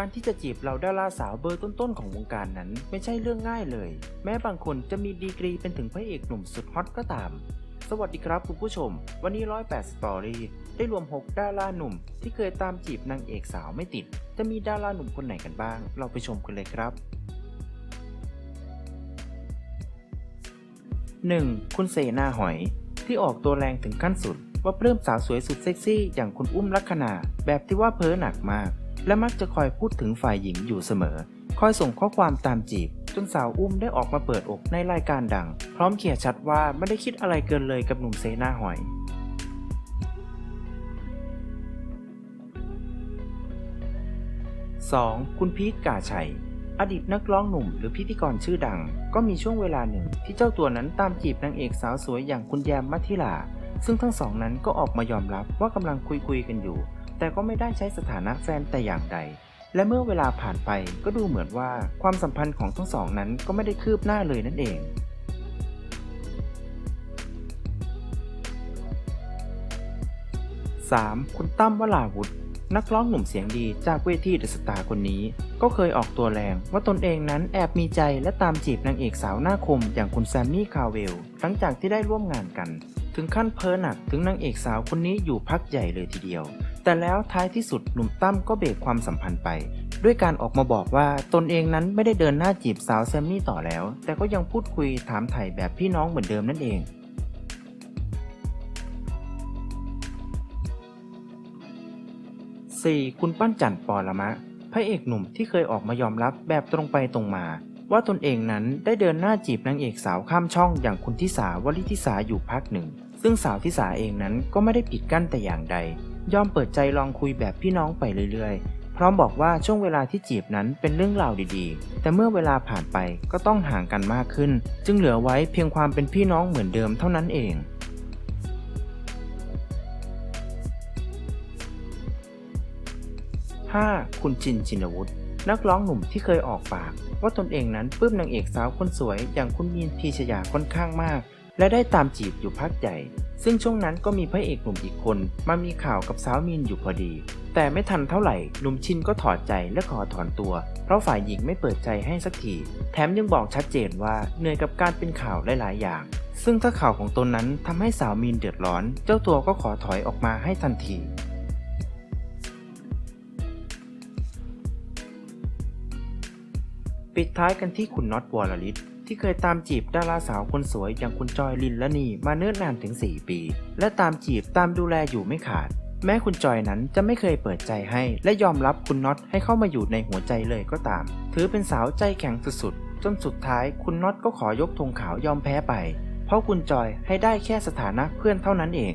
การที่จะจีบเราดาราสาวเบอร์ต้นๆของวงการนั้น ไม่ใช่เรื่องง่ายเลย แม้บางคนจะมีดีกรีเป็นถึงพระเอกหนุ่มสุดฮอตก็ตาม สวัสดีครับคุณผู้ชม วันนี้108สตอรี่ได้รวม 6 ดาราหนุ่ม ที่เคยตามจีบนางเอกสาวไม่ติด จะมีดาราหนุ่มคนไหนกันบ้าง เราไปชมกันเลยครับ 1. คุณเสนาหอย ที่ออกตัวแรงถึงขั้นสุด ว่าปลื้มสาวสวยสุดเซ็กซี่อย่างคุณอุ้มลักษณาแบบที่ว่าเพ้อหนักมาก และมักจะคอยพูดถึงฝ่ายหญิงอยู่เสมอ คอยส่งข้อความตามจีบ จนสาวอุ้มได้ออกมาเปิดอกในรายการดัง พร้อมเขียชัดว่าไม่ได้คิดอะไรเกินเลยกับหนุ่มเสนาหอย 2. คุณพีทกาชัย อดีตนักร้องหนุ่มหรือพิธีกรชื่อดัง ก็มีช่วงเวลาหนึ่งที่เจ้าตัวนั้นตามจีบนางเอกสาวสวยอย่างคุณแยมมัธิลา ซึ่งทั้งสองนั้นก็ออกมายอมรับว่ากำลังคุยคุยๆกันอยู่ แต่ก็ไม่ได้ใช้สถานะแฟนแต่อย่างใด และเมื่อเวลาผ่านไปก็ดูเหมือนว่าความสัมพันธ์ของทั้งสองนั้นก็ไม่ได้คืบหน้าเลยนั่นเอง 3. คุณตั้มวราวุธนักร้องหนุ่มเสียงดีจากเวทีเดอะสตาร์คนนี้ ก็เคยออกตัวแรงว่าตนเองนั้นแอบมีใจและตามจีบนางเอกสาวหน้าคมอย่างคุณแซมมี่คาเวล หลังจากที่ได้ร่วมงานกัน ถึงขั้นเพ้อหนักถึงนางเอกสาวคนนี้อยู่พักใหญ่เลยทีเดียว แต่แล้วท้ายที่สุดหนุ่มตั้มก็เบรกความสัมพันธ์ไป ด้วยการออกมาบอกว่าตนเองนั้นไม่ได้เดินหน้าจีบสาวแซมมี่ต่อแล้ว แต่ก็ยังพูดคุยถามไถ่แบบพี่น้องเหมือนเดิมนั่นเอง 4. คุณปั้นจันทร์ปอละมะ พระเอกหนุ่มที่เคยออกมายอมรับแบบตรงไปตรงมา ว่าตนเองนั้นได้เดินหน้าจีบนางเอกสาวข้ามช่องอย่างคุณทิสาวลิทิสาอยู่พักหนึ่ง ซึ่งสาวทิสาเองนั้นก็ไม่ได้ปิดกั้นแต่อย่างใด ยอมเปิดใจลองคุยแบบพี่น้องไปเรื่อยๆ พร้อมบอกว่าช่วงเวลาที่จีบนั้นเป็นเรื่องราวดีๆ แต่เมื่อเวลาผ่านไปก็ต้องห่างกันมากขึ้น จึงเหลือไว้เพียงความเป็นพี่น้องเหมือนเดิมเท่านั้นเอง 5. คุณจินชินวุฒินักร้องหนุ่มที่เคยออกปาก ว่าตนเองนั้นปลื้มนางเอกสาวคนสวยอย่างคุณมีนพีชยาค่อนข้างมาก และได้ตามจีบอยู่พักใหญ่ ซึ่งช่วงนั้นก็มีพระเอกหนุ่มอีกคน มามีข่าวกับสาวมีนอยู่พอดี แต่ไม่ทันเท่าไหร่หนุ่มชินก็ถอดใจและขอถอนตัว เพราะฝ่ายหญิงไม่เปิดใจให้สักที แถมยังบอกชัดเจนว่าเหนื่อยกับการเป็นข่าวหลายๆอย่าง ซึ่งถ้าข่าวของตนนั้นทำให้สาวมีนเดือดร้อน เจ้าตัวก็ขอถอยออกมาให้ทันทีปิดท้ายกันที่คุณน็อตวอลลิต ที่เคยตามจีบดาราสาวคนสวยอย่างคุณจอยลินและนีมาเนิ่นนานถึง 4 ปี และตามจีบตามดูแลอยู่ไม่ขาด แม้คุณจอยนั้นจะไม่เคยเปิดใจให้ และยอมรับคุณน็อตให้เข้ามาอยู่ในหัวใจเลยก็ตาม ถือเป็นสาวใจแข็งสุดๆจนสุดท้ายคุณน็อตก็ขอยกธงขาวยอมแพ้ไป เพราะคุณจอยให้ได้แค่สถานะเพื่อนเท่านั้นเอง